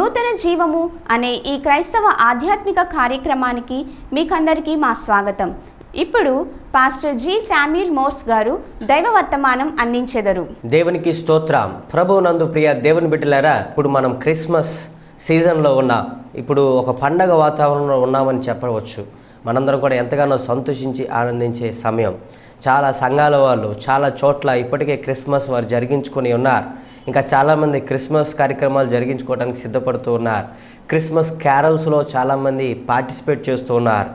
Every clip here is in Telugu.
నూతన జీవము అనే ఈ క్రైస్తవ ఆధ్యాత్మిక కార్యక్రమానికి మీకందరికీ మా స్వాగతం. ఇప్పుడు పాస్టర్ జి శామ్యూల్ మోర్స్ గారు దైవ వర్తమానం అందించెదరు. దేవునికి స్తోత్రం. ప్రభువునందు ప్రియ దేవుని బిడ్డలారా ఇప్పుడు మనం క్రిస్మస్ సీజన్లో ఉన్న ఇప్పుడు ఒక పండగ వాతావరణంలో ఉన్నామని చెప్పవచ్చు. మనందరం కూడా ఎంతగానో సంతోషించి ఆనందించే సమయం. చాలా సంఘాల వాళ్ళు చాలా చోట్ల ఇప్పటికే క్రిస్మస్ వారు జరిగించుకొని ఉన్నారు. ఇంకా చాలామంది క్రిస్మస్ కార్యక్రమాలు జరిగించుకోవడానికి సిద్ధపడుతూ ఉన్నారు. క్రిస్మస్ క్యారల్స్లో చాలామంది పార్టిసిపేట్ చేస్తూ ఉన్నారు.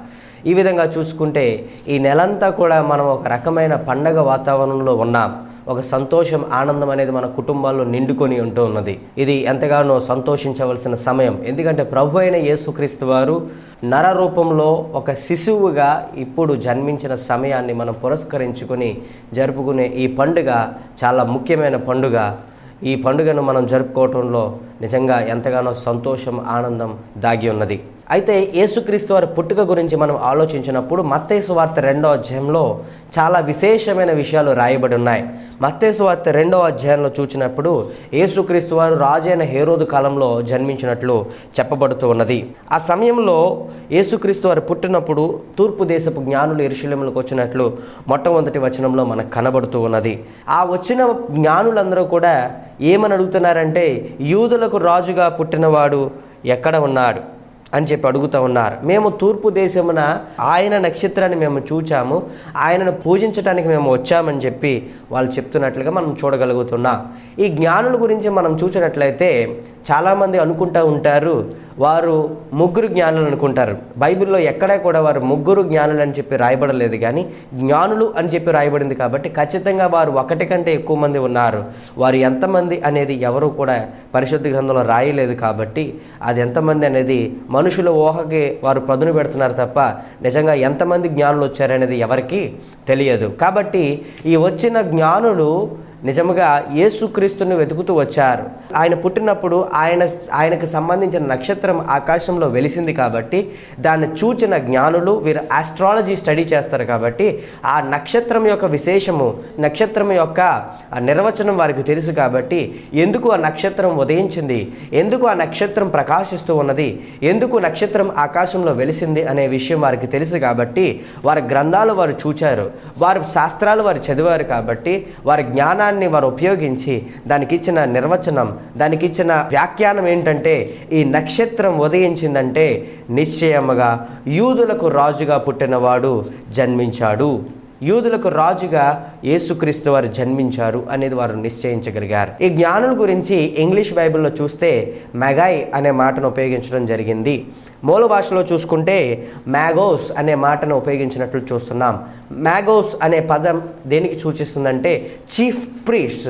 ఈ విధంగా చూసుకుంటే ఈ నెలంతా కూడా మనం ఒక రకమైన పండగ వాతావరణంలో ఉన్నాం. ఒక సంతోషం ఆనందం అనేది మన కుటుంబాల్లో నిండుకొని ఉంటూ ఉన్నది. ఇది ఎంతగానో సంతోషించవలసిన సమయం. ఎందుకంటే ప్రభు అయిన యేసుక్రీస్తు వారు నర రూపంలో ఒక శిశువుగా ఇప్పుడు జన్మించిన సమయాన్ని మనం పురస్కరించుకొని జరుపుకునే ఈ పండుగ చాలా ముఖ్యమైన పండుగ. ఈ పండుగను మనం జరుపుకోవటంలో నిజంగా ఎంతగానో సంతోషం ఆనందం దాగి ఉన్నది. అయితే యేసుక్రీస్తు వారి పుట్టుక గురించి మనం ఆలోచించినప్పుడు మత్తేసు వార్త రెండో అధ్యాయంలో చాలా విశేషమైన విషయాలు రాయబడి ఉన్నాయి. మత్తేసు వార్త రెండో అధ్యాయంలో చూచినప్పుడు యేసుక్రీస్తు వారు రాజైన హేరోదు కాలంలో జన్మించినట్లు చెప్పబడుతూ ఉన్నది. ఆ సమయంలో యేసుక్రీస్తు వారు పుట్టినప్పుడు తూర్పు దేశపు జ్ఞానులు ఇరుషులములకు వచ్చినట్లు మొట్టమొదటి వచనంలో మనకు కనబడుతూ ఉన్నది. ఆ వచ్చిన జ్ఞానులందరూ కూడా ఏమని అడుగుతున్నారంటే యూదుల యూదులకు రాజుగా పుట్టినవాడు ఎక్కడ ఉన్నాడు అని చెప్పి అడుగుతూ ఉన్నారు. మేము తూర్పు దేశమున ఆయన నక్షత్రాన్ని మేము చూచాము ఆయనను పూజించడానికి మేము వచ్చామని చెప్పి వాళ్ళు చెప్తున్నట్లుగా మనం చూడగలుగుతున్నాం. ఈ జ్ఞానుల గురించి మనం చూసినట్లయితే చాలామంది అనుకుంటూ ఉంటారు వారు ముగ్గురు జ్ఞానులు అనుకుంటారు. బైబిల్లో ఎక్కడా కూడా వారు ముగ్గురు జ్ఞానులు అని చెప్పి రాయబడలేదు కానీ జ్ఞానులు అని చెప్పి రాయబడింది కాబట్టి ఖచ్చితంగా వారు ఒకటి కంటే ఎక్కువ మంది ఉన్నారు. వారు ఎంతమంది అనేది ఎవరు కూడా పరిశుద్ధ గ్రంథంలో రాయలేదు కాబట్టి అది ఎంతమంది అనేది మనుషుల ఊహకి వారు పదును పెడుతున్నారు తప్ప నిజంగా ఎంతమంది జ్ఞానులు వచ్చారనేది ఎవరికి తెలియదు. కాబట్టి ఈ వచ్చిన జ్ఞానులు నిజముగా యేసుక్రీస్తుని వెతుకుతూ వచ్చారు. ఆయన పుట్టినప్పుడు ఆయన ఆయనకు సంబంధించిన నక్షత్రం ఆకాశంలో వెలిసింది కాబట్టి దాన్ని చూచిన జ్ఞానులు వీరు ఆస్ట్రాలజీ స్టడీ చేస్తారు కాబట్టి ఆ నక్షత్రం యొక్క విశేషము నక్షత్రం యొక్క నిర్వచనం వారికి తెలుసు కాబట్టి ఎందుకు ఆ నక్షత్రం ఉదయించింది ఎందుకు ఆ నక్షత్రం ప్రకాశిస్తూ ఉన్నది ఎందుకు నక్షత్రం ఆకాశంలో వెలిసింది అనే విషయం వారికి తెలుసు కాబట్టి వారి గ్రంథాలు వారు చూచారు. వారి శాస్త్రాలు వారు చదివారు కాబట్టి వారి జ్ఞానాన్ని వారు ఉపయోగించి దానికి ఇచ్చిన నిర్వచనం దానికి ఇచ్చిన వ్యాఖ్యానం ఏంటంటే ఈ నక్షత్రం ఉదయించిందంటే నిశ్చయముగా యూదులకు రాజుగా పుట్టినవాడు జన్మించాడు. యూదులకు రాజుగా యేసుక్రీస్తు వారు జన్మించారు అనేది వారు నిశ్చయించగలిగారు. ఈ జ్ఞానుల గురించి ఇంగ్లీష్ బైబిల్లో చూస్తే మెగాయ్ అనే మాటను ఉపయోగించడం జరిగింది. మూల భాషలో చూసుకుంటే మ్యాగోస్ అనే మాటను ఉపయోగించినట్లు చూస్తున్నాం. మ్యాగోస్ అనే పదం దేనికి సూచిస్తుందంటే చీఫ్ ప్రీస్ట్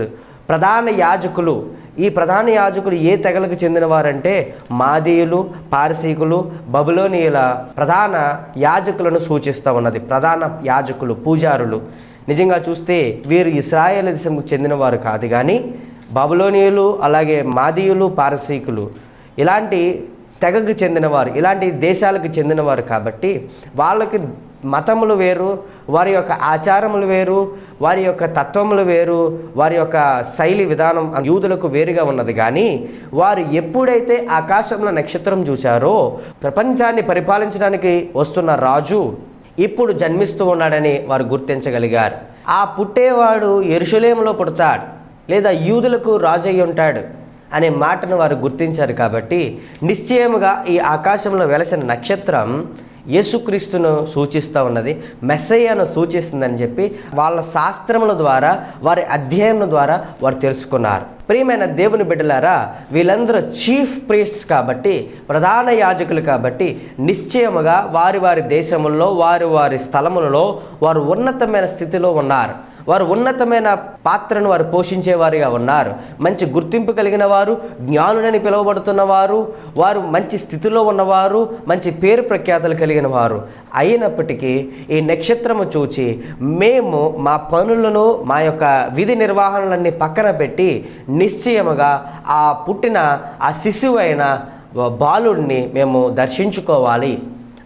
ప్రధాన యాజకులు ఈ ప్రధాన యాజకులు ఏ తెగలకు చెందినవారంటే మాదీయులు పారసీకులు బబులోనియుల ప్రధాన యాజకులను సూచిస్తూ ఉన్నది. ప్రధాన యాజకులు పూజారులు. నిజంగా చూస్తే వీరు ఇస్రాయేల్ దేశంకు చెందినవారు కాదు కానీ బబులోనియులు అలాగే మాదీయులు పారసీకులు. ఇలాంటి తెగకు చెందినవారు ఇలాంటి దేశాలకు చెందినవారు కాబట్టి వాళ్ళకి మతములు వేరు వారి యొక్క ఆచారములు వేరు వారి యొక్క తత్వములు వేరు వారి యొక్క శైలి విధానం యూదులకు వేరుగా ఉన్నది. కానీ వారు ఎప్పుడైతే ఆకాశంలో నక్షత్రం చూశారో ప్రపంచాన్ని పరిపాలించడానికి వస్తున్న రాజు ఇప్పుడు జన్మిస్తూ ఉన్నాడని వారు గుర్తించగలిగారు. ఆ పుట్టేవాడు ఎరుషులేములో పుడతాడు లేదా యూదులకు రాజు అయి ఉంటాడు అనే మాటను వారు గుర్తించారు కాబట్టి నిశ్చయముగా ఈ ఆకాశంలో వెలసిన నక్షత్రం యేసుక్రీస్తును సూచిస్తూ ఉన్నది మెస్సయ్యను సూచిస్తుందని చెప్పి వాళ్ళ శాస్త్రముల ద్వారా వారి అధ్యయనం ద్వారా వారు తెలుసుకున్నారు. ప్రియమైన దేవుని బిడ్డలారా వీళ్ళందరూ చీఫ్ ప్రీస్ట్స్ కాబట్టి ప్రధాన యాజకులు కాబట్టి నిశ్చయముగా వారి వారి దేశముల్లో వారి వారి స్థలములలో వారు ఉన్నతమైన స్థితిలో ఉన్నారు. వారు ఉన్నతమైన పాత్రను వారు పోషించేవారుగా ఉన్నారు. మంచి గుర్తింపు కలిగిన వారు జ్ఞానులని పిలువబడుతున్న వారు వారు మంచి స్థితిలో ఉన్నవారు మంచి పేరు ప్రఖ్యాతలు కలిగిన వారు. అయినప్పటికీ ఈ నక్షత్రము చూచి మేము మా పనులను మా యొక్క విధి నిర్వహణలన్నీ పక్కన పెట్టి నిశ్చయముగా ఆ పుట్టిన ఆ శిశువైన బాలుడిని మేము దర్శించుకోవాలి.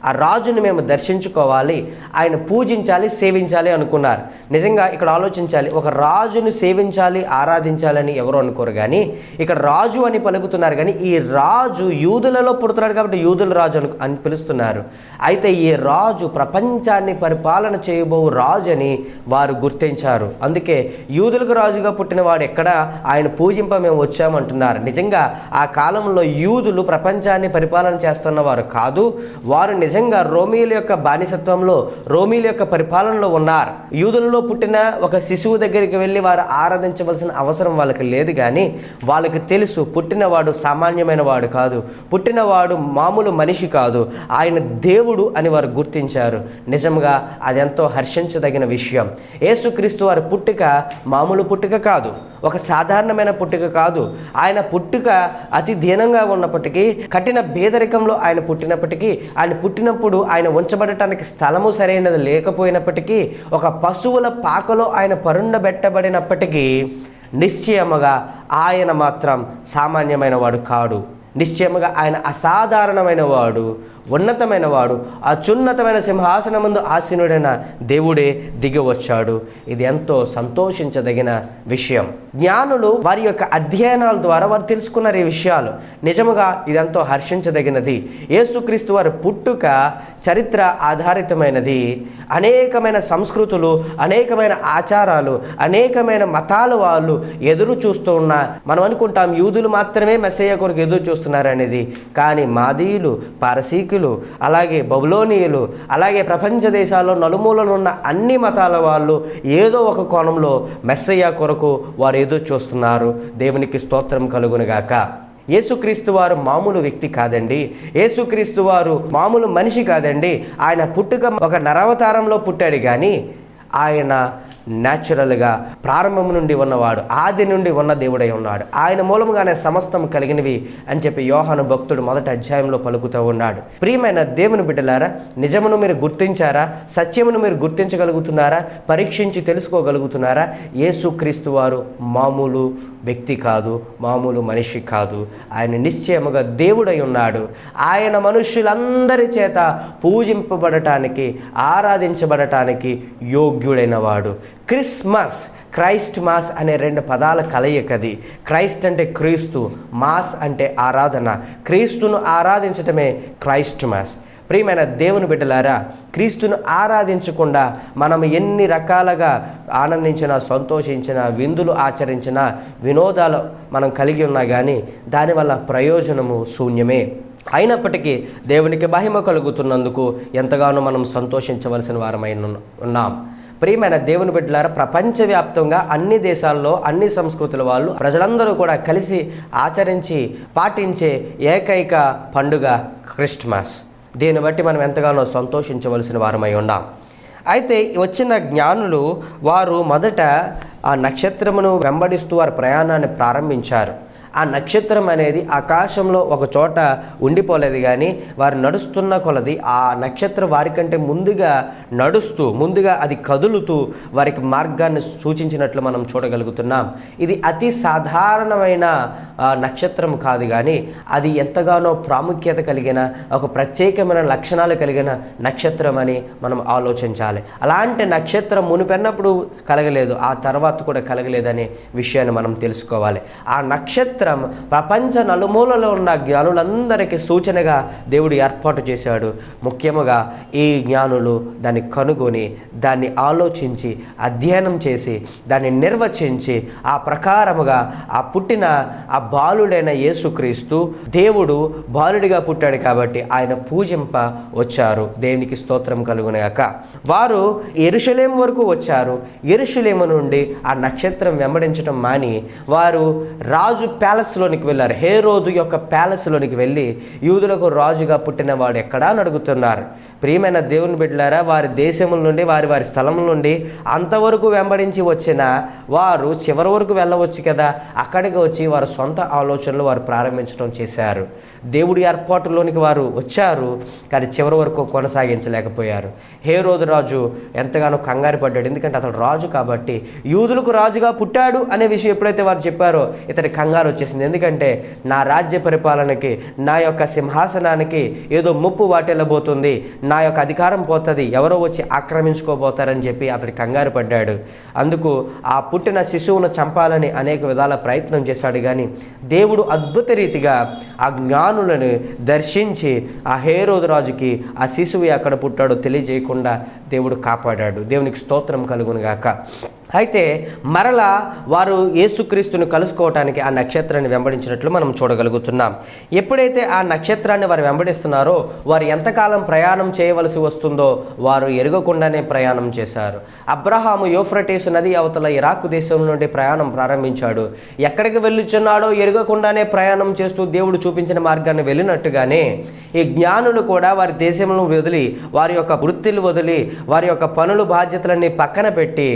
ఆ రాజుని మేము దర్శించుకోవాలి ఆయన పూజించాలి సేవించాలి అనుకున్నారు. నిజంగా ఇక్కడ ఆలోచించాలి ఒక రాజుని సేవించాలి ఆరాధించాలని ఎవరు అనుకోరు కానీ ఇక్కడ రాజు అని పలుకుతున్నారు కానీ ఈ రాజు యూదులలో పుడుతున్నాడు కాబట్టి యూదుల రాజు అను అని పిలుస్తున్నారు. అయితే ఈ రాజు ప్రపంచాన్ని పరిపాలన చేయబో రాజు అని వారు గుర్తించారు. అందుకే యూదులకు రాజుగా పుట్టిన వాడు ఎక్కడ ఆయన పూజింప మేము వచ్చామంటున్నారు. నిజంగా ఆ కాలంలో యూదులు ప్రపంచాన్ని పరిపాలన చేస్తున్న వారు కాదు వారు నిజంగా రోమీల యొక్క బానిసత్వంలో రోమీల యొక్క పరిపాలనలో ఉన్నారు. యూదులలో పుట్టిన ఒక శిశువు దగ్గరికి వెళ్ళి వారు ఆరాధించవలసిన అవసరం వాళ్ళకి లేదు కానీ వాళ్ళకి తెలుసు పుట్టినవాడు సామాన్యమైన వాడు కాదు. పుట్టినవాడు మామూలు మనిషి కాదు. ఆయన దేవుడు అని వారు గుర్తించారు. నిజంగా అదెంతో హర్షించదగిన విషయం. యేసుక్రీస్తు వారి పుట్టుక మామూలు పుట్టుక కాదు. ఒక సాధారణమైన పుట్టుక కాదు. ఆయన పుట్టుక అతి దీనంగా ఉన్నప్పటికీ కఠిన పేదరికంలో ఆయన పుట్టినప్పటికీ ఆయన పుట్టినప్పుడు ఆయన ఉంచబడటానికి స్థలము సరైనది లేకపోయినప్పటికీ ఒక పశువుల పాకలో ఆయన పరుండబెట్టబడినప్పటికీ నిశ్చయముగా ఆయన మాత్రం సామాన్యమైన వాడు కాడు. నిశ్చయముగా ఆయన అసాధారణమైన వాడు. ఉన్నతమైన వాడు అత్యున్నతమైన సింహాసనముందు ఆసీనుడైన దేవుడే దిగి వచ్చాడు. ఇది ఎంతో సంతోషించదగిన విషయం. జ్ఞానులు వారి యొక్క అధ్యయనాల ద్వారా వారు తెలుసుకున్నారు ఈ విషయాలు. నిజముగా ఇదెంతో హర్షించదగినది. యేసుక్రీస్తు వారి పుట్టుక చరిత్ర ఆధారితమైనది. అనేకమైన సంస్కృతులు అనేకమైన ఆచారాలు అనేకమైన మతాల వాళ్ళు ఎదురు చూస్తూ ఉన్న మనం అనుకుంటాం యూదులు మాత్రమే మెస్సయ్య కొరకు ఎదురు చూస్తున్నారనేది. కానీ మాదీయులు గ్రీకులు అలాగే బబులోనియులు అలాగే ప్రపంచ దేశాల్లో నలుమూలలు ఉన్న అన్ని మతాల వాళ్ళు ఏదో ఒక కోణంలో మెస్సయ్య కొరకు వారు ఎదురు చూస్తున్నారు. దేవునికి స్తోత్రం కలుగునుగాక యేసుక్రీస్తు వారు మామూలు వ్యక్తి కాదండి. యేసుక్రీస్తు వారు మామూలు మనిషి కాదండి. ఆయన పుట్టుక ఒక నరవతారంలో పుట్టాడు కానీ ఆయన న్యాచురల్గా ప్రారంభం నుండి ఉన్నవాడు ఆది నుండి ఉన్న దేవుడై ఉన్నాడు. ఆయన మూలముగానే సమస్తం కలిగినవి అని చెప్పి యోహాను భక్తుడు మొదటి అధ్యాయంలో పలుకుతూ ఉన్నాడు. ప్రియమైన దేవుని బిడ్డలారా నిజమును మీరు గుర్తించారా? సత్యమును మీరు గుర్తించగలుగుతున్నారా? పరీక్షించి తెలుసుకోగలుగుతున్నారా? యేసుక్రీస్తు వారు మామూలు వ్యక్తి కాదు మామూలు మనిషి కాదు. ఆయన నిశ్చయముగా దేవుడై ఉన్నాడు. ఆయన మనుషులందరి చేత పూజింపబడటానికి ఆరాధించబడటానికి యోగ్యుడైన వాడు. క్రిస్మస్ క్రైస్ట్ మాస్ అనే రెండు పదాల కలయికది. క్రైస్ట్ అంటే క్రీస్తు మాస్ అంటే ఆరాధన. క్రీస్తును ఆరాధించటమే క్రైస్ట్ మాస్. ప్రియమైన దేవుని బిడ్డలారా క్రీస్తును ఆరాధించకుండా మనం ఎన్ని రకాలుగా ఆనందించినా సంతోషించినా విందులు ఆచరించినా వినోదాలు మనం కలిగి ఉన్నా కానీ దానివల్ల ప్రయోజనము శూన్యమే. అయినప్పటికీ దేవునికి మహిమ కలుగుతున్నందుకు ఎంతగానో మనం సంతోషించవలసిన వారమై ఉన్న- ఉన్నాం. ప్రియమైన దేవుని బిడ్డలారా ప్రపంచవ్యాప్తంగా అన్ని దేశాల్లో అన్ని సంస్కృతుల వాళ్ళు ప్రజలందరూ కూడా కలిసి ఆచరించి పాటించే ఏకైక పండుగ క్రిస్మస్. దీన్ని బట్టి మనం ఎంతగానో సంతోషించవలసిన వారమై ఉన్నాం అయితే వచ్చిన జ్ఞానులు వారు మొదట ఆ నక్షత్రమును వెంబడిస్తూ వారి ప్రయాణాన్ని ప్రారంభించారు. ఆ నక్షత్రం అనేది ఆకాశంలో ఒక చోట ఉండిపోలేదు కానీ వారు నడుస్తున్న కొలది ఆ నక్షత్రం వారికంటే ముందుగా నడుస్తూ ముందుగా అది కదులుతూ వారికి మార్గాన్ని సూచించినట్లు మనం చూడగలుగుతున్నాం. ఇది అతి సాధారణమైన నక్షత్రం కాదు కానీ అది ఎంతగానో ప్రాముఖ్యత కలిగిన ఒక ప్రత్యేకమైన లక్షణాలు కలిగిన నక్షత్రం అని మనం ఆలోచించాలి. అలాంటి నక్షత్రం మునిపెన్నప్పుడు కలగలేదు ఆ తర్వాత కూడా కలగలేదనే విషయాన్ని మనం తెలుసుకోవాలి. ఆ నక్షత్రం ప్రపంచ నలుమూలలో ఉన్న జ్ఞానులందరికీ సూచనగా దేవుడు ఏర్పాటు చేశాడు. ముఖ్యముగా ఈ జ్ఞానులు దాన్ని కనుగొని దాన్ని ఆలోచించి అధ్యయనం చేసి దాన్ని నిర్వచించి ఆ ప్రకారముగా ఆ పుట్టిన ఆ బాలుడైన యేసుక్రీస్తు దేవుడు బాలుడిగా పుట్టాడు కాబట్టి ఆయన పూజింప వచ్చారు. దేవునికి స్తోత్రం కలుగునగాక. వారు ఎరుషలేం వరకు వచ్చారు. ఎరుషలేము నుండి ఆ నక్షత్రం వెంబడించడం మాని వారు రాజు ప్యాలెస్లోనికి వెళ్ళారు. హే రోజు యొక్క ప్యాలెస్లోనికి వెళ్ళి యూదులకు రాజుగా పుట్టిన వాడు ఎక్కడా అని అడుగుతున్నారు. ప్రియమైన దేవుని బిడ్డలారా వారి దేశముల నుండి వారి వారి స్థలముల నుండి అంతవరకు వెంబడించి వచ్చిన వారు చివరి వరకు వెళ్ళవచ్చు కదా? అక్కడికి వచ్చి వారి సొంత ఆలోచనలు వారు ప్రారంభించడం చేశారు. దేవుడి ఏర్పాటులోనికి వారు వచ్చారు కానీ చివరి వరకు కొనసాగించలేకపోయారు. హే రోజు రాజు ఎంతగానో కంగారు పడ్డాడు. ఎందుకంటే అతడు రాజు కాబట్టి యూదులకు రాజుగా పుట్టాడు అనే విషయం ఎప్పుడైతే వారు చెప్పారో ఇతడి కంగారు వచ్చేసింది. ఎందుకంటే నా రాజ్య పరిపాలనకి నా యొక్క సింహాసనానికి ఏదో ముప్పు వాటిల్లబోతుంది. నా యొక్క అధికారం పోతుంది ఎవరో వచ్చి ఆక్రమించుకోబోతారని చెప్పి అతడు కంగారు పడ్డాడు. అందుకు ఆ పుట్టిన శిశువును చంపాలని అనేక విధాల ప్రయత్నం చేశాడు కానీ దేవుడు అద్భుత రీతిగా ఆ జ్ఞానులను దర్శించి ఆ హేరోదు రాజుకి ఆ శిశువు ఎక్కడ పుట్టాడో తెలియజేయకుండా దేవుడు కాపాడాడు. దేవునికి స్తోత్రం కలుగునుగాక. గాక అయితే మరలా వారు యేసుక్రీస్తుని కలుసుకోవటానికి ఆ నక్షత్రాన్ని వెంబడించినట్లు మనం చూడగలుగుతున్నాం. ఎప్పుడైతే ఆ నక్షత్రాన్ని వారు వెంబడిస్తున్నారో వారు ఎంతకాలం ప్రయాణం చేయవలసి వస్తుందో వారు ఎరగకుండానే ప్రయాణం చేశారు. అబ్రహాము యోఫ్రటేస్ నది అవతల ఇరాక్ దేశం నుండి ప్రయాణం ప్రారంభించాడు. ఎక్కడికి వెళ్ళుచున్నాడో ఎరగకుండానే ప్రయాణం చేస్తూ దేవుడు చూపించిన మార్గాన్ని వెళ్ళినట్టుగానే ఈ జ్ఞానులు కూడా వారి దేశంలో వదిలి వారి యొక్క వృత్తిలు వదిలి వారి యొక్క పనులు బాధ్యతలన్నీ పక్కన పెట్టి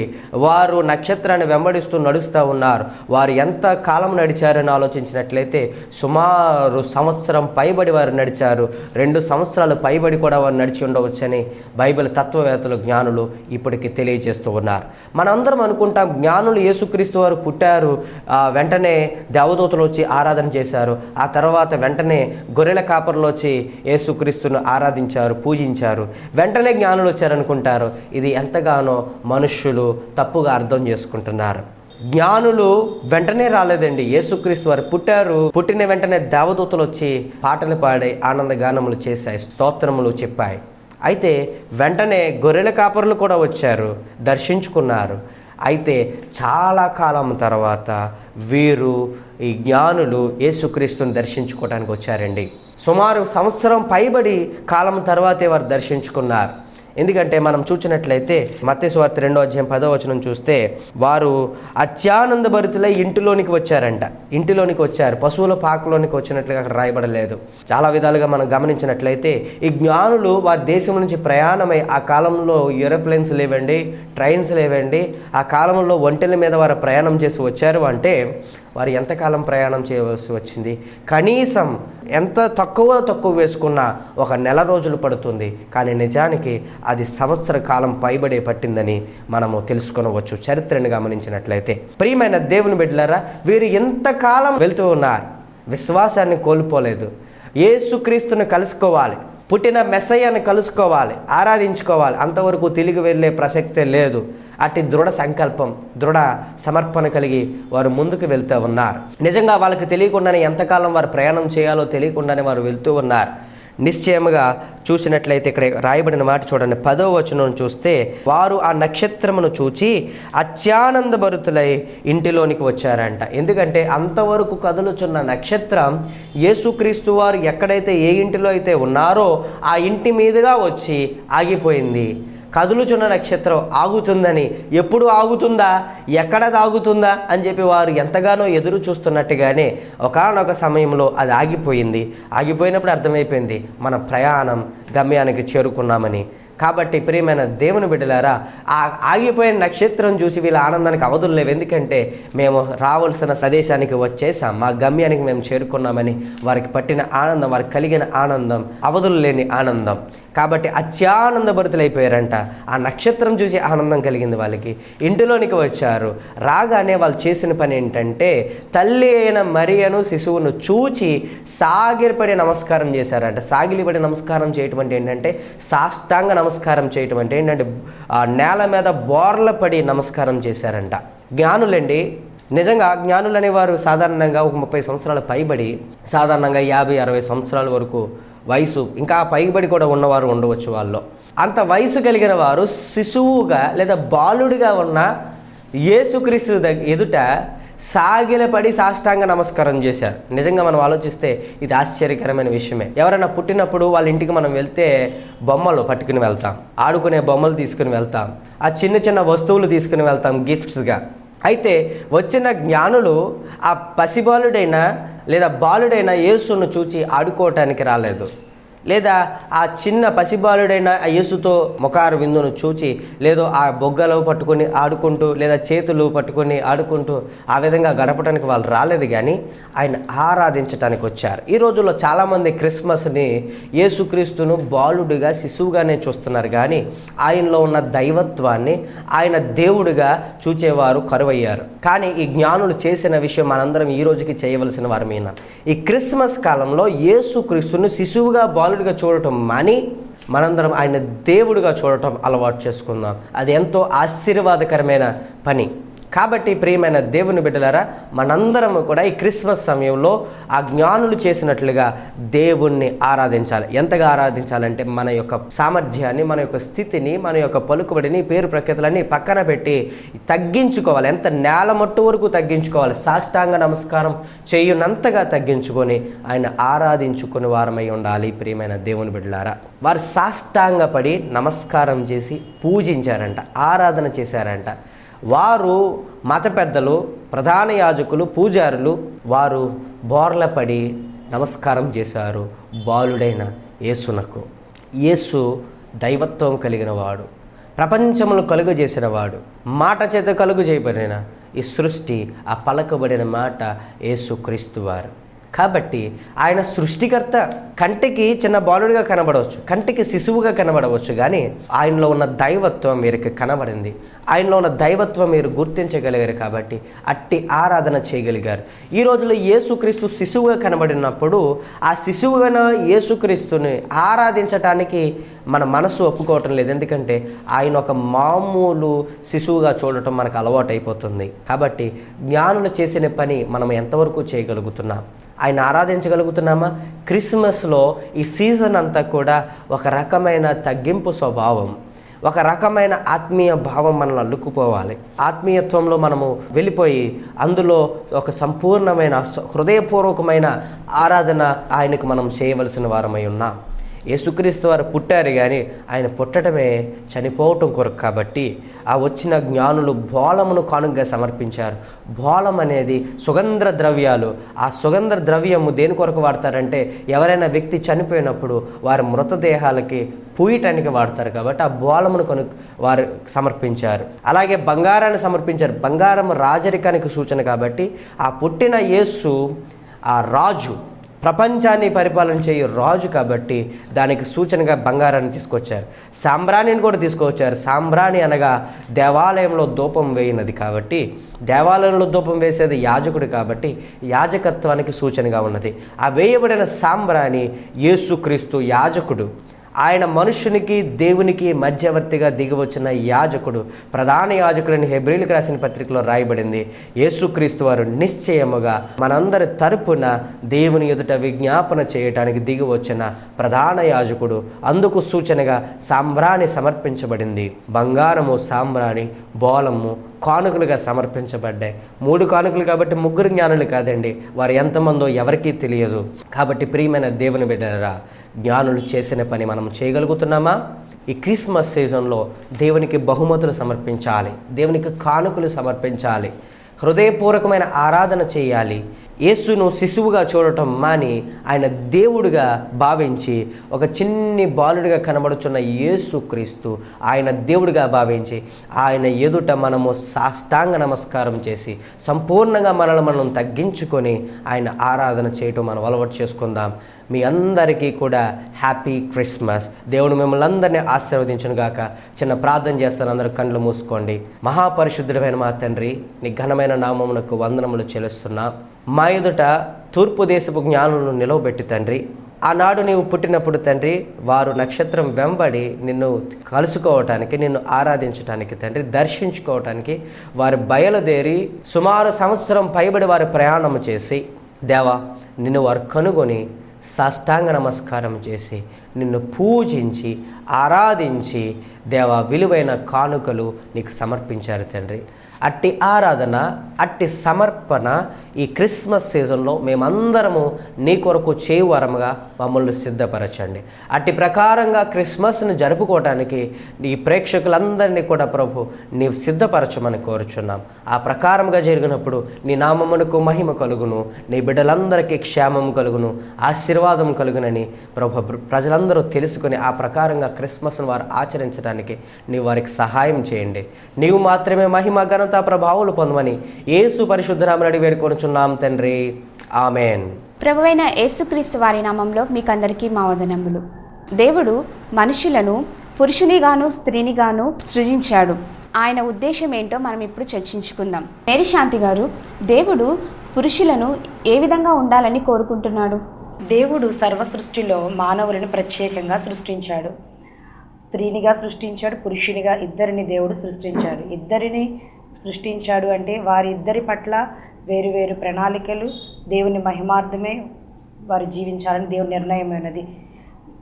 వారు వారు నక్షత్రాన్ని వెంబడిస్తూ నడుస్తూ ఉన్నారు. వారు ఎంత కాలం నడిచారని ఆలోచించినట్లయితే సుమారు సంవత్సరం పైబడి వారు నడిచారు. రెండు సంవత్సరాలు పైబడి కూడా వారు నడిచి ఉండవచ్చని బైబిల్ తత్వవేత్తలు జ్ఞానులు ఇప్పటికీ తెలియజేస్తూ ఉన్నారు. మనందరం అనుకుంటాం జ్ఞానులు యేసుక్రీస్తు వారు పుట్టారు. వెంటనే దేవదూతలు వచ్చి ఆరాధన చేశారు. ఆ తర్వాత వెంటనే గొర్రెల కాపర్లు వచ్చి యేసుక్రీస్తును ఆరాధించారు పూజించారు. వెంటనే జ్ఞానులు వచ్చారనుకుంటారు. ఇది ఎంతగానో మనుష్యులు తప్పుగా అర్థం చేసుకుంటున్నారు. జ్ఞానులు వెంటనే రాలేదండి. యేసుక్రీస్తు వారు పుట్టారు. పుట్టిన వెంటనే దేవదూతలు వచ్చి పాటలు పాడి ఆనందగానములు చేశాయి స్తోత్రములు చెప్పాయి. అయితే వెంటనే గొర్రెల కాపరులు కూడా వచ్చారు దర్శించుకున్నారు. అయితే చాలా కాలం తర్వాత వీరు ఈ జ్ఞానులు యేసుక్రీస్తుని దర్శించుకోవడానికి వచ్చారండి. సుమారు సంవత్సరం పైబడి కాలం తర్వాతే వారు దర్శించుకున్నారు. ఎందుకంటే మనం చూసినట్లయితే మత్స్యవార్త రెండో అధ్యాయం పదో వచనం చూస్తే వారు అత్యానంద భరితులై ఇంటిలోనికి వచ్చారంట. ఇంటిలోనికి వచ్చారు. పశువుల పాకలోనికి వచ్చినట్లుగా అక్కడ రాయబడలేదు. చాలా విధాలుగా మనం గమనించినట్లయితే ఈ జ్ఞానులు వారి దేశం నుంచి ప్రయాణమై ఆ కాలంలో ఏరోప్లేన్స్ లేవండి ట్రైన్స్ లేవండి ఆ కాలంలో ఒంటెల మీద వారు ప్రయాణం చేసి వచ్చారు అంటే వారు ఎంతకాలం ప్రయాణం చేయవలసి వచ్చింది? కనీసం ఎంత తక్కువ తక్కువ వేసుకున్నా ఒక నెల రోజులు పడుతుంది. కానీ నిజానికి అది సంవత్సర కాలం పైబడే పట్టిందని మనము తెలుసుకొనవచ్చు. చరిత్రను గమనించినట్లయితే. ప్రియమైన దేవుని బిడ్డలారా వీరు ఎంతకాలం వెళ్తూ ఉన్నారు? విశ్వాసాన్ని కోల్పోలేదు. ఏసుక్రీస్తుని కలుసుకోవాలి. పుట్టిన మెస్సయ్యను కలుసుకోవాలి. ఆరాధించుకోవాలి. అంతవరకు తిరిగి వెళ్ళే ప్రసక్తే లేదు. అట్టి దృఢ సంకల్పం దృఢ సమర్పణ కలిగి వారు ముందుకు వెళ్తూ ఉన్నారు. నిజంగా వాళ్ళకి తెలియకుండానే ఎంతకాలం వారు ప్రయాణం చేయాలో తెలియకుండానే వారు వెళ్తూ ఉన్నారు. నిశ్చయముగా చూసినట్లయితే ఇక్కడ రాయబడిన మాట చూడండి. పదో వచనం చూస్తే వారు ఆ నక్షత్రమును చూచి అత్యానందభరుతులై ఇంటిలోనికి వచ్చారంట. ఎందుకంటే అంతవరకు కదులుచున్న నక్షత్రం యేసుక్రీస్తు వారు ఎక్కడైతే ఏ ఇంటిలో అయితే ఉన్నారో ఆ ఇంటి మీదుగా వచ్చి ఆగిపోయింది. కదులుచున్న నక్షత్రం ఆగుతుందని. ఎప్పుడు ఆగుతుందా? ఎక్కడ ఆగుతుందా అని చెప్పి వారు ఎంతగానో ఎదురు చూస్తున్నట్టుగానే ఒకానొక సమయంలో అది ఆగిపోయింది. ఆగిపోయినప్పుడు అర్థమైపోయింది మన ప్రయాణం గమ్యానికి చేరుకున్నామని. కాబట్టి ప్రియమైన దేవుని బిడ్డలారా ఆ ఆగిపోయిన నక్షత్రం చూసి వీళ్ళ ఆనందానికి అవధులు లేవు. ఎందుకంటే మేము రావాల్సిన ప్రదేశానికి వచ్చేసాం. మా గమ్యానికి మేము చేరుకున్నామని వారికి పట్టిన ఆనందం వారికి కలిగిన ఆనందం అవధులు లేని ఆనందం. కాబట్టి అత్యానందభరితులైపోయారంట. ఆ నక్షత్రం చూసి ఆనందం కలిగింది వాళ్ళకి. ఇంటిలోనికి వచ్చారు. రాగానే వాళ్ళు చేసిన పని ఏంటంటే తల్లి అయిన మరియను శిశువును చూచి సాగిరిపడి నమస్కారం చేశారంట. సాగిలిపడి నమస్కారం చేయటం అంటే ఏంటంటే సాష్టాంగ నమస్కారం చేయటం అంటే ఏంటంటే ఆ నేల మీద బోర్ల పడి నమస్కారం చేశారంట. జ్ఞానులండి నిజంగా జ్ఞానులు అనేవారు సాధారణంగా ఒక ముప్పై సంవత్సరాల పైబడి సాధారణంగా యాభై అరవై సంవత్సరాల వరకు వయసు ఇంకా పైబడి కూడా ఉన్నవారు ఉండవచ్చు వాళ్ళు అంత వయసు కలిగిన వారు శిశువుగా లేదా బాలుడిగా ఉన్న యేసుక్రీస్తు ఎదుట సాగిలపడి సాష్టాంగ నమస్కారం చేశారు. నిజంగా మనం ఆలోచిస్తే ఇది ఆశ్చర్యకరమైన విషయమే. ఎవరైనా పుట్టినప్పుడు వాళ్ళ ఇంటికి మనం వెళ్తే బొమ్మలు పట్టుకుని వెళ్తాం. ఆడుకునే బొమ్మలు తీసుకుని వెళ్తాం. ఆ చిన్న చిన్న వస్తువులు తీసుకుని వెళ్తాం గిఫ్ట్స్గా అయితే వచ్చిన జ్ఞానులు ఆ పసిబాలుడైనా లేదా బాలుడైన యేసును చూచి ఆడుకోవటానికి రాలేదు. లేదా ఆ చిన్న పసిబాలుడైన యేసుతో ముఖారు విందును చూచి లేదో ఆ బొగ్గలు పట్టుకొని ఆడుకుంటూ లేదా చేతులు పట్టుకొని ఆడుకుంటూ ఆ విధంగా గడపడానికి వాళ్ళు రాలేదు కానీ ఆయన ఆరాధించడానికి వచ్చారు. ఈ రోజుల్లో చాలామంది క్రిస్మస్ని యేసుక్రీస్తును బాలుడిగా శిశువుగానే చూస్తున్నారు కానీ ఆయనలో ఉన్న దైవత్వాన్ని ఆయన దేవుడిగా చూచేవారు కరువయ్యారు. కానీ ఈ జ్ఞానులు చేసిన విషయం మనందరం ఈ రోజుకి చేయవలసిన వారమైన ఈ క్రిస్మస్ కాలంలో యేసుక్రీస్తును శిశువుగా బాలుడిగా చూడటం మాని మనందరం ఆయన దేవుడిగా చూడటం అలవాటు చేసుకుందాం. అది ఎంతో ఆశీర్వాదకరమైన పని. కాబట్టి ప్రియమైన దేవుని బిడ్డలారా మనందరము కూడా ఈ క్రిస్మస్ సమయంలో ఆ జ్ఞానులు చేసినట్లుగా దేవుణ్ణి ఆరాధించాలి. ఎంతగా ఆరాధించాలంటే మన యొక్క సామర్థ్యాన్ని మన యొక్క స్థితిని మన యొక్క పలుకుబడిని పేరు ప్రఖ్యాతులన్నీ పక్కన పెట్టి తగ్గించుకోవాలి. ఎంత నేల మట్టు వరకు తగ్గించుకోవాలి. సాష్టాంగ నమస్కారం చేయునంతగా తగ్గించుకొని ఆయన ఆరాధించుకుని వారమై ఉండాలి. ప్రియమైన దేవుని బిడ్డలారా వారు సాష్టాంగపడి నమస్కారం చేసి పూజించారంట ఆరాధన చేశారంట. వారు మత పెద్దలు ప్రధాన యాజకులు పూజారులు వారు బోర్లపడి నమస్కారం చేశారు బాలుడైన యేసునకు. యేసు దైవత్వం కలిగిన వాడు ప్రపంచమును కలుగు చేసిన వాడు మాట చేత కలుగు చేయబడిన ఈ సృష్టి ఆ పలకబడిన మాట యేసు క్రీస్తు వారు. కాబట్టి ఆయన సృష్టికర్త కంటికి చిన్న బాలుడిగా కనబడవచ్చు కంటికి శిశువుగా కనబడవచ్చు కానీ ఆయనలో ఉన్న దైవత్వం మీరు కనబడింది. ఆయనలో ఉన్న దైవత్వం మీరు గుర్తించగలిగారు కాబట్టి అట్టి ఆరాధన చేయగలిగారు. ఈ రోజులో యేసుక్రీస్తు శిశువుగా కనబడినప్పుడు ఆ శిశువుగా యేసుక్రీస్తుని ఆరాధించటానికి మన మనసు ఒప్పుకోవటం లేదు. ఎందుకంటే ఆయన ఒక మామూలు శిశువుగా చూడటం మనకు అలవాటు అయిపోతుంది కాబట్టి జ్ఞానులు చేసిన పని మనం ఎంతవరకు చేయగలుగుతున్నాం? ఆయన ఆరాధించగలుగుతున్నామా? క్రిస్మస్లో ఈ సీజన్ అంతా కూడా ఒక రకమైన తగ్గింపు స్వభావం ఒక రకమైన ఆత్మీయ భావం మనల్ని అల్లుకుపోవాలి. ఆత్మీయత్వంలో మనము వెళ్ళిపోయి అందులో ఒక సంపూర్ణమైన స- హృదయపూర్వకమైన ఆరాధన ఆయనకు మనం చేయవలసిన వారమై ఉన్నాం. యేసుక్రీస్తు వారు పుట్టారు కానీ ఆయన పుట్టడమే చనిపోవటం కొరకు కాబట్టి ఆ వచ్చిన జ్ఞానులు బోళమును కానుకగా సమర్పించారు. బోళం అనేది సుగంధ ద్రవ్యాలు. ఆ సుగంధ ద్రవ్యము దేని కొరకు వాడతారంటే ఎవరైనా వ్యక్తి చనిపోయినప్పుడు వారి మృతదేహాలకి పూయటానికి వాడతారు కాబట్టి ఆ బోళమును కొను వారు సమర్పించారు. అలాగే బంగారాన్ని సమర్పించారు. బంగారం రాజరికానికి సూచన కాబట్టి ఆ పుట్టిన యేసు ఆ రాజు ప్రపంచాన్ని పరిపాలన చేయు రాజు కాబట్టి దానికి సూచనగా బంగారాన్ని తీసుకొచ్చారు. సాంబ్రాణిని కూడా తీసుకొచ్చారు. సాంబ్రాణి అనగా దేవాలయంలో ధూపం వేయినది కాబట్టి దేవాలయంలో ధూపం వేసేది యాజకుడు కాబట్టి యాజకత్వానికి సూచనగా ఉన్నది. ఆ వేయబడిన సాంబ్రాణి యేసుక్రీస్తు యాజకుడు. ఆయన మనుషునికి దేవునికి మధ్యవర్తిగా దిగివచ్చిన యాజకుడు ప్రధాన యాజకుడిని హెబ్రిల్కి రాసిన పత్రికలో రాయబడింది. యేసుక్రీస్తు వారు నిశ్చయముగా మనందరి తరపున దేవుని ఎదుట విజ్ఞాపన చేయటానికి దిగి వచ్చిన ప్రధాన యాజకుడు. అందుకు సూచనగా సాంబ్రాణి సమర్పించబడింది. బంగారము సాంబ్రాణి బోలము కానుకలుగా సమర్పించబడ్డాయి. మూడు కానుకలు కాబట్టి ముగ్గురు జ్ఞానులు కాదండి. వారు ఎంతమందో ఎవరికీ తెలియదు. కాబట్టి ప్రియమైన దేవుని బిడ్డరా జ్ఞానులు చేసిన పని మనం చేయగలుగుతున్నామా? ఈ క్రిస్మస్ సీజన్లో దేవునికి బహుమతులు సమర్పించాలి దేవునికి కానుకలు సమర్పించాలి హృదయపూర్వకమైన ఆరాధన చేయాలి యేసును శిశువుగా చూడటం మాని ఆయన దేవుడిగా భావించి ఒక చిన్ని బాలుడిగా కనబడుచున్న యేసు క్రీస్తు ఆయన దేవుడిగా భావించి ఆయన ఎదుట మనము సాష్టాంగ నమస్కారం చేసి సంపూర్ణంగా మనల్ని మనం తగ్గించుకొని ఆయన ఆరాధన చేయటం మనం అలవాటు చేసుకుందాం. మీ అందరికీ కూడా హ్యాపీ క్రిస్మస్. దేవుడు మిమ్మల్ని అందరినీ ఆశీర్వదించను గాక. చిన్న ప్రార్థన చేస్తాను అందరూ కళ్ళు మూసుకోండి. మహాపరిశుద్ధుడమైన మా తండ్రి నీ ఘనమైన నామమునకు వందనములు చెలుస్తున్నా మా ఎదుట తూర్పు దేశపు జ్ఞానులను నిలవబెట్టి తండ్రి. ఆనాడు నీవు పుట్టినప్పుడు తండ్రి వారు నక్షత్రం వెంబడి నిన్ను కలుసుకోవటానికి నిన్ను ఆరాధించటానికి తండ్రి దర్శించుకోవటానికి వారు బయలుదేరి సుమారు సంవత్సరం పైబడి వారు ప్రయాణం చేసి దేవా నిన్ను వారు కనుగొని సాష్టాంగ నమస్కారం చేసి నిన్ను పూజించి ఆరాధించి దేవా విలువైన కానుకలు నీకు సమర్పించారు తండ్రి. అట్టి ఆరాధన అట్టి సమర్పణ ఈ క్రిస్మస్ సీజన్లో మేమందరము నీ కొరకు చేయువరముగా మమ్మల్ని సిద్ధపరచండి. అట్టి ప్రకారంగా క్రిస్మస్ను జరుపుకోవటానికి నీ ప్రేక్షకులందరినీ కూడా ప్రభు నీవు సిద్ధపరచమని కోరుచున్నాం. ఆ ప్రకారంగా జరిగినప్పుడు నీ నామమునకు మహిమ కలుగును నీ బిడ్డలందరికీ క్షేమం కలుగును ఆశీర్వాదం కలుగునని ప్రభు ప్రజలందరూ తెలుసుకుని ఆ ప్రకారంగా క్రిస్మస్ను వారు ఆచరించడానికి నీవు వారికి సహాయం చేయండి. నీవు మాత్రమే మహిమ ఘనత ప్రభావాలు పొందమని యేసు పరిశుద్ధరామని వేడుకొనుచున్నాం తండ్రి. ఆమెన్. ప్రభువైన యేసుక్రీస్తు వారి నామంలో మీకందరికీ మా వదనములు. దేవుడు మనుషులను పురుషునిగాను స్త్రీనిగాను సృజించాడు. ఆయన ఉద్దేశం ఏంటో మనం ఇప్పుడు చర్చించుకుందాం. మేరీ శాంతి గారు దేవుడు పురుషులను ఏ విధంగా ఉండాలని కోరుకుంటున్నాడు? దేవుడు సర్వ సృష్టిలో మానవులను ప్రత్యేకంగా సృష్టించాడు. స్త్రీనిగా సృష్టించాడు పురుషునిగా ఇద్దరిని దేవుడు సృష్టించాడు. ఇద్దరిని సృష్టించాడు అంటే వారి ఇద్దరి పట్ల వేరు వేరు ప్రణాళికలు దేవుని మహిమార్థమే వారు జీవించాలని దేవుని నిర్ణయమైనది.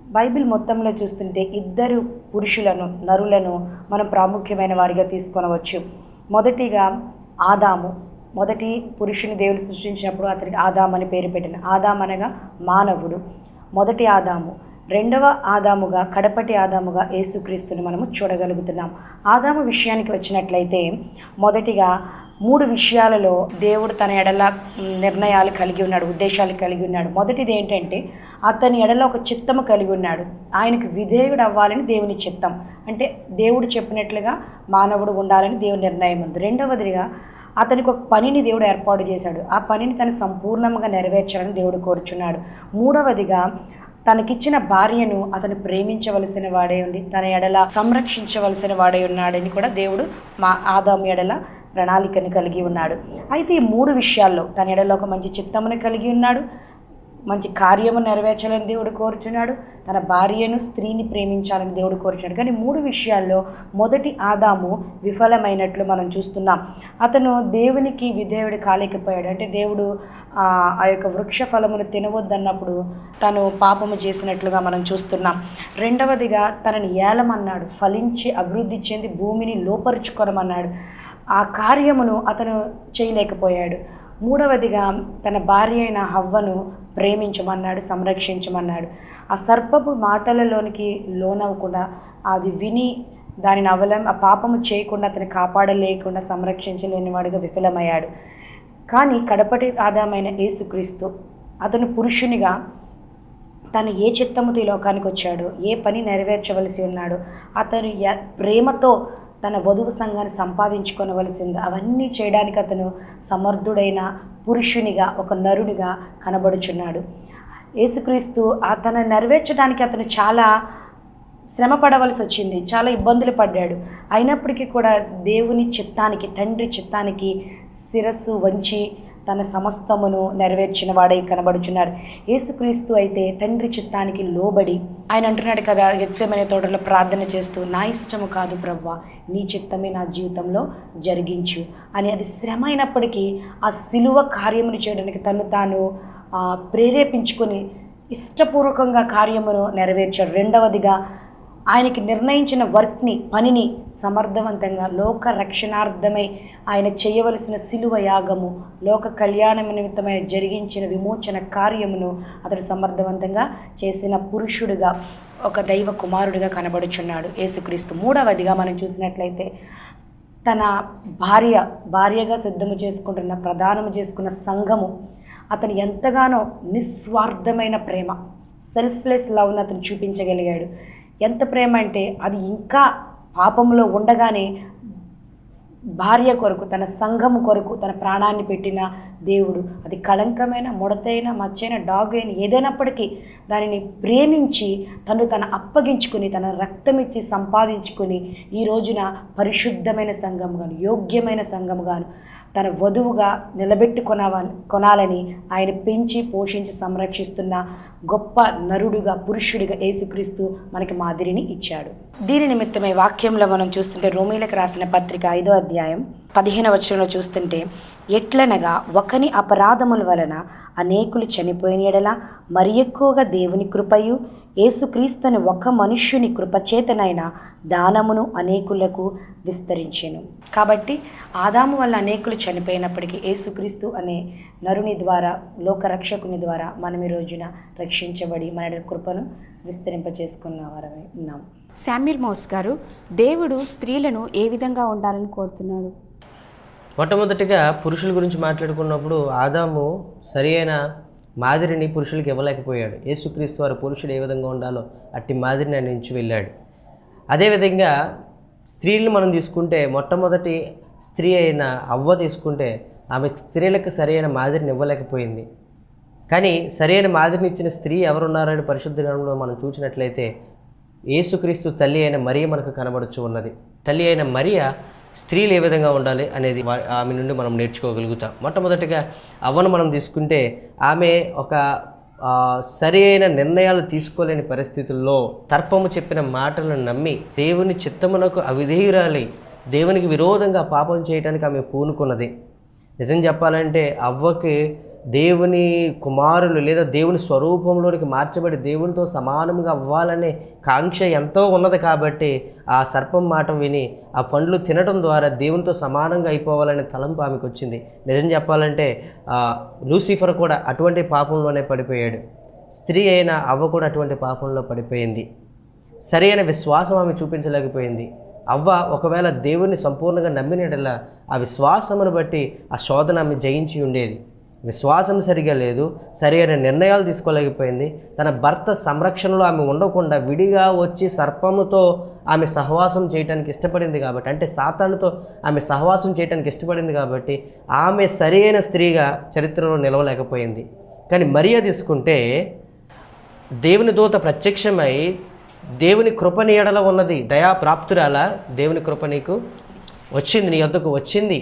బైబిల్ మొత్తంలో చూస్తుంటే ఇద్దరు పురుషులను నరులను మనం ప్రాముఖ్యమైన వారిగా తీసుకొనవచ్చు. మొదటిగా ఆదాము. మొదటి పురుషుని దేవుడు సృష్టించినప్పుడు అతనికి ఆదాం అని పేరు పెట్టిన. ఆదాం అనగా మానవుడు. మొదటి ఆదాము. రెండవ ఆదాముగా కడపటి ఆదాముగా యేసుక్రీస్తుని మనము చూడగలుగుతున్నాం. ఆదాము విషయానికి వచ్చినట్లయితే మొదటిగా మూడు విషయాలలో దేవుడు తన ఎడల నిర్ణయాలు కలిగి ఉన్నాడు ఉద్దేశాలు కలిగి ఉన్నాడు. మొదటిది ఏంటంటే అతని ఎడల ఒక చిత్తము కలిగి ఉన్నాడు. ఆయనకు విధేయుడు అవ్వాలని దేవుని చిత్తం. అంటే దేవుడు చెప్పినట్లుగా మానవుడు ఉండాలని దేవుని నిర్ణయం ఉంది. రెండవదిగా అతనికి ఒక పనిని దేవుడు ఏర్పాటు చేశాడు. ఆ పనిని తను సంపూర్ణంగా నెరవేర్చాలని దేవుడు కోరుచున్నాడు. మూడవదిగా తనకిచ్చిన భార్యను అతను ప్రేమించవలసిన వాడే ఉండి తన ఎడల సంరక్షించవలసిన వాడే ఉన్నాడని కూడా దేవుడు మా ఆదాము ఎడల ప్రణాళికను కలిగి ఉన్నాడు. అయితే ఈ మూడు విషయాల్లో తన ఎడలో ఒక మంచి చిత్తమును కలిగి ఉన్నాడు. మంచి కార్యము నెరవేర్చాలని దేవుడు కోరుచున్నాడు. తన భార్యను స్త్రీని ప్రేమించాలని దేవుడు కోరుచున్నాడు. కానీ మూడు విషయాల్లో మొదటి ఆదాము విఫలమైనట్లు మనం చూస్తున్నాం. అతను దేవునికి విధేయుడు కాలేకపోయాడు. అంటే దేవుడు ఆ ఆ యొక్క వృక్ష ఫలమును తినవద్దన్నప్పుడు తను పాపము చేసినట్లుగా మనం చూస్తున్నాం. రెండవదిగా తనని ఏలమన్నాడు. ఫలించి అభివృద్ధి చెంది భూమిని లోపరుచుకోనమన్నాడు. ఆ కార్యమును అతను చేయలేకపోయాడు. మూడవదిగా తన భార్య అయిన హవ్వను ప్రేమించమన్నాడు సంరక్షించమన్నాడు. ఆ సర్పపు మాటలలోనికి లోనవ్వకుండా అది విని దానిని అవలం ఆ పాపము చేయకుండా అతను కాపాడలేకుండా సంరక్షించలేనివాడుగా విఫలమయ్యాడు. కానీ కడపటి ఆదామైన యేసుక్రీస్తు అతను పురుషునిగా తను ఏ చిత్తముతో ఈ లోకానికి వచ్చాడో ఏ పని నెరవేర్చవలసి ఉన్నాడు? అతను య- ప్రేమతో తన వధువు సంఘాన్ని సంపాదించుకొనవలసి ఉంది అవన్నీ చేయడానికి అతను సమర్థుడైన పురుషునిగా ఒక నరునిగా కనబడుచున్నాడు. యేసుక్రీస్తు అతను నెరవేర్చడానికి అతను చాలా శ్రమ పడవలసి వచ్చింది చాలా ఇబ్బందులు పడ్డాడు. అయినప్పటికీ కూడా దేవుని చిత్తానికి తండ్రి చిత్తానికి శిరస్సు వంచి తన సమస్తమును నెరవేర్చిన వాడై కనబడుచున్నాడు. యేసుక్రీస్తు అయితే తండ్రి చిత్తానికి లోబడి ఆయన అంటున్నాడు కదా గెత్సేమనే తోటలో ప్రార్థన చేస్తూ నా ఇష్టము కాదు ప్రవ్వ నీ చిత్తమే నా జీవితంలో జరిగించు అని అది శ్రమ అయినప్పటికీ ఆ సిలువ కార్యమును చేయడానికి తను తాను ప్రేరేపించుకొని ఇష్టపూర్వకంగా కార్యమును నెరవేర్చాడు. రెండవదిగా ఆయనకి నిర్ణయించిన వర్క్ని పనిని సమర్థవంతంగా లోక రక్షణార్థమై ఆయన చేయవలసిన సిలువ యాగము లోక కళ్యాణ నిమిత్తమై జరిగించిన విమోచన కార్యమును అతడు సమర్థవంతంగా చేసిన పురుషుడుగా ఒక దైవ కుమారుడిగా కనబడుచున్నాడు. యేసుక్రీస్తు మూడవదిగా మనం చూసినట్లయితే తన భార్య భార్యగా సిద్ధము చేసుకుంటున్న ప్రధానము చేసుకున్న సంఘము అతను ఎంతగానో నిస్వార్థమైన ప్రేమ సెల్ఫ్లెస్ లవ్ను అతను చూపించగలిగాడు. ఎంత ప్రేమ అంటే అది ఇంకా పాపంలో ఉండగానే భార్య కొరకు తన సంఘము కొరకు తన ప్రాణాన్ని పెట్టిన దేవుడు. అది కళంకమైన ముడతైన మచ్చైన డాగ్ అయిన ఏదైనప్పటికీ దానిని ప్రేమించి తను తన అప్పగించుకుని తన రక్తమిచ్చి సంపాదించుకుని ఈ రోజున పరిశుద్ధమైన సంఘముగాను యోగ్యమైన సంఘముగాను తన వధువుగా నిలబెట్టుకొనవ కొనాలని ఆయన పెంచి పోషించి సంరక్షిస్తున్న గొప్ప నరుడుగా పురుషుడిగా యేసుక్రీస్తు మనకి మాదిరిని ఇచ్చాడు. దీని నిమిత్తమే వాక్యంలో మనం చూస్తుంటే రోమీలకు రాసిన పత్రిక ఐదో అధ్యాయం పదిహేను వచనంలో చూస్తుంటే ఎట్లనగా ఒకని అపరాధముల వలన అనేకులు చనిపోయిన ఎడల మరి ఎక్కువగా దేవుని కృపయు యేసుక్రీస్తుని ఒక మనుష్యుని కృపచేతనైన దానమును అనేకులకు విస్తరించెను. కాబట్టి ఆదాము వల్ల అనేకులు చనిపోయినప్పటికీ యేసుక్రీస్తు అనే నరుని ద్వారా లోకరక్షకుని ద్వారా మనం ఈ రోజున రక్షించబడి మన కృపను విస్తరింపచేసుకున్న వారమే ఉన్నాం. శామ్యుల్ మోస్ గారు దేవుడు స్త్రీలను ఏ విధంగా ఉండాలని కోరుతున్నాడు? మొట్టమొదటిగా పురుషుల గురించి మాట్లాడుకున్నప్పుడు ఆదాము సరి అయిన మాదిరిని పురుషులకు ఇవ్వలేకపోయాడు. యేసుక్రీస్తు వారు పురుషుడు ఏ విధంగా ఉండాలో అట్టి మాదిరిని ఆయన నుంచి వెళ్ళాడు. అదేవిధంగా స్త్రీలను మనం తీసుకుంటే మొట్టమొదటి స్త్రీ అయిన అవ్వ తీసుకుంటే ఆమె స్త్రీలకు సరైన మాదిరిని ఇవ్వలేకపోయింది. కానీ సరైన మాదిరిని ఇచ్చిన స్త్రీ ఎవరున్నారని పరిశుద్ధ గ్రంథంలో మనం చూసినట్లయితే యేసుక్రీస్తు తల్లి అయిన మరియ మనకు కనబడుచు ఉన్నది. తల్లి అయిన మరియ స్త్రీలు ఏ విధంగా ఉండాలి అనేది ఆమె నుండి మనం నేర్చుకోగలుగుతాం. మొట్టమొదటిగా అవ్వను మనం తీసుకుంటే ఆమె ఒక సరి అయిన నిర్ణయాలు తీసుకోలేని పరిస్థితుల్లో తర్పము చెప్పిన మాటలను నమ్మి దేవుని చిత్తమునకు అవిధేయురాలి దేవునికి విరోధంగా పాపం చేయడానికి ఆమె పూనుకున్నది. నిజం చెప్పాలంటే అవ్వకి దేవుని కుమారులు లేదా దేవుని స్వరూపంలోనికి మార్చబడి దేవునితో సమానంగా అవ్వాలనే కాంక్ష ఎంతో ఉన్నది కాబట్టి ఆ సర్పం మాట విని ఆ పండ్లు తినడం ద్వారా దేవునితో సమానంగా అయిపోవాలనే తలంపు ఆమెకు వచ్చింది. నిజం చెప్పాలంటే లూసిఫర్ కూడా అటువంటి పాపంలోనే పడిపోయాడు. స్త్రీ అయిన అవ్వ కూడా అటువంటి పాపంలో పడిపోయింది. సరైన విశ్వాసం ఆమె చూపించలేకపోయింది. అవ్వ ఒకవేళ దేవుణ్ణి సంపూర్ణంగా నమ్మినట్లా ఆ విశ్వాసమును బట్టి ఆ శోధన ఆమె జయించి ఉండేది. విశ్వాసం సరిగా లేదు సరైన నిర్ణయాలు తీసుకోలేకపోయింది. తన భర్త సంరక్షణలో ఆమె ఉండకుండా విడిగా వచ్చి సర్పముతో ఆమె సహవాసం చేయడానికి ఇష్టపడింది కాబట్టి అంటే సాతానుతో ఆమె సహవాసం చేయడానికి ఇష్టపడింది కాబట్టి ఆమె సరైన స్త్రీగా చరిత్రలో నిలవలేకపోయింది. కానీ మరియ తీసుకుంటే దేవుని దూత ప్రత్యక్షమై దేవుని కృప నీ ఎడల ఉన్నది దయా ప్రాప్తురాల దేవుని కృప నీకు వచ్చింది నీ వద్దకు వచ్చింది.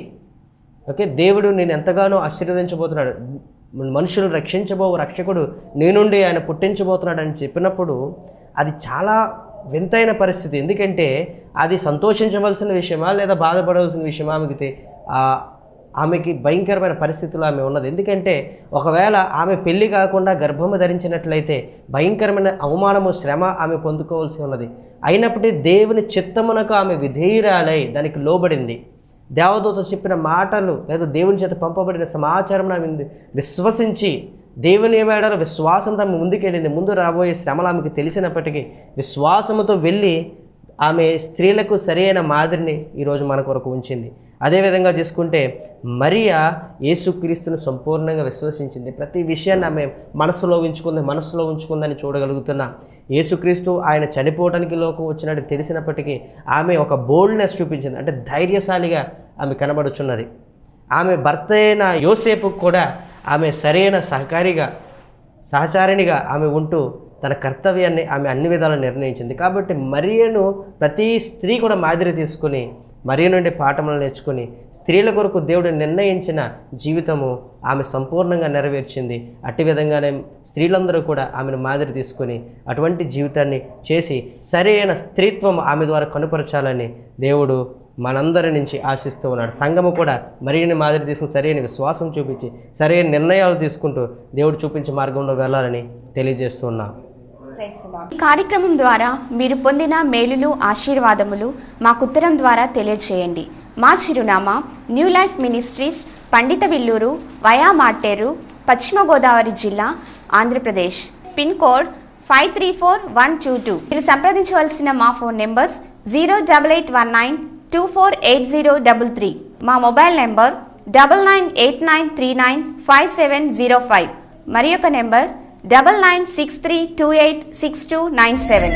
ఓకే దేవుడు నేను ఎంతగానో ఆశీర్వదించబోతున్నాడు. మనుషులు రక్షించబో రక్షకుడు నేనుండి ఆయన పుట్టించబోతున్నాడు అని చెప్పినప్పుడు అది చాలా వింతైన పరిస్థితి. ఎందుకంటే అది సంతోషించవలసిన విషయమా లేదా బాధపడవలసిన విషయమా ఆమెకితే ఆమెకి భయంకరమైన పరిస్థితులు ఆమె ఉన్నది. ఎందుకంటే ఒకవేళ ఆమె పెళ్ళి కాకుండా గర్భము ధరించినట్లయితే భయంకరమైన అవమానము శ్రమ ఆమె పొందుకోవాల్సి ఉన్నది. అయినప్పటికీ దేవుని చిత్తమునకు ఆమె విధేయురాలై దానికి లోబడింది. దేవదూత చెప్పిన మాటలు లేదా దేవుని చేత పంపబడిన సమాచారం ఆమె విశ్వసించి దేవుని ఏమాడారో విశ్వాసంతో ఆమె ముందుకెళ్ళింది ముందు రాబోయే శ్రమలు ఆమెకు తెలిసినప్పటికీ విశ్వాసముతో వెళ్ళి ఆమె స్త్రీలకు సరైన మాదిరిని ఈరోజు మన కొరకు ఉంచింది. అదేవిధంగా చూసుకుంటే మరియా యేసుక్రీస్తును సంపూర్ణంగా విశ్వసించింది. ప్రతి విషయాన్ని ఆమె మనసులో ఉంచుకుంది మనసులో ఉంచుకుందని చూడగలుగుతున్నాం. యేసుక్రీస్తు ఆయన చనిపోవటానికి లోకం వచ్చినట్టు తెలిసినప్పటికీ ఆమె ఒక బోల్డ్నెస్ చూపించింది. అంటే ధైర్యశాలిగా ఆమె కనబడుచున్నది. ఆమె భర్త అయిన యోసేపు కూడా ఆమె సరైన సహకారిగా సహచారిణిగా ఆమె ఉంటూ తన కర్తవ్యాన్ని ఆమె అన్ని విధాలు నిర్ణయించింది. కాబట్టి మరియను ప్రతి స్త్రీ కూడా మాదిరి తీసుకుని మరియ నుండి పాఠములు నేర్చుకుని స్త్రీల కొరకు దేవుడు నిర్ణయించిన జీవితము ఆమె సంపూర్ణంగా నెరవేర్చింది. అట్టి విధంగానే స్త్రీలందరూ కూడా ఆమెను మాదిరి తీసుకొని అటువంటి జీవితాన్ని చేసి సరైన స్త్రీత్వం ఆమె ద్వారా కనుపరచాలని దేవుడు మనందరి నుంచి ఆశిస్తూ ఉన్నాడు. సంఘము కూడా మరిన్ని మాదిరి తీసుకుని సరైన విశ్వాసం చూపించి సరైన నిర్ణయాలు తీసుకుంటూ దేవుడు చూపించే మార్గంలో వెళ్ళాలని తెలియజేస్తున్నాం ఈ కార్యక్రమం ద్వారా మీరు పొందిన మేలులు ఆశీర్వాదములు మాకు ఉత్తరం ద్వారా తెలియజేయండి. మా చిరునామా న్యూ లైఫ్ మినిస్ట్రీస్ పండిత విల్లూరు వయా మాటేరు పశ్చిమ గోదావరి జిల్లా Andhra Pradesh. Pin code five three four one two two. మీరు సంప్రదించవలసిన మా phone numbers zero double eight one nine two four eight zero double three. మా mobile number double nine eight nine three nine five seven zero five. మరి యొక్క number double nine six three two eight six two nine seven.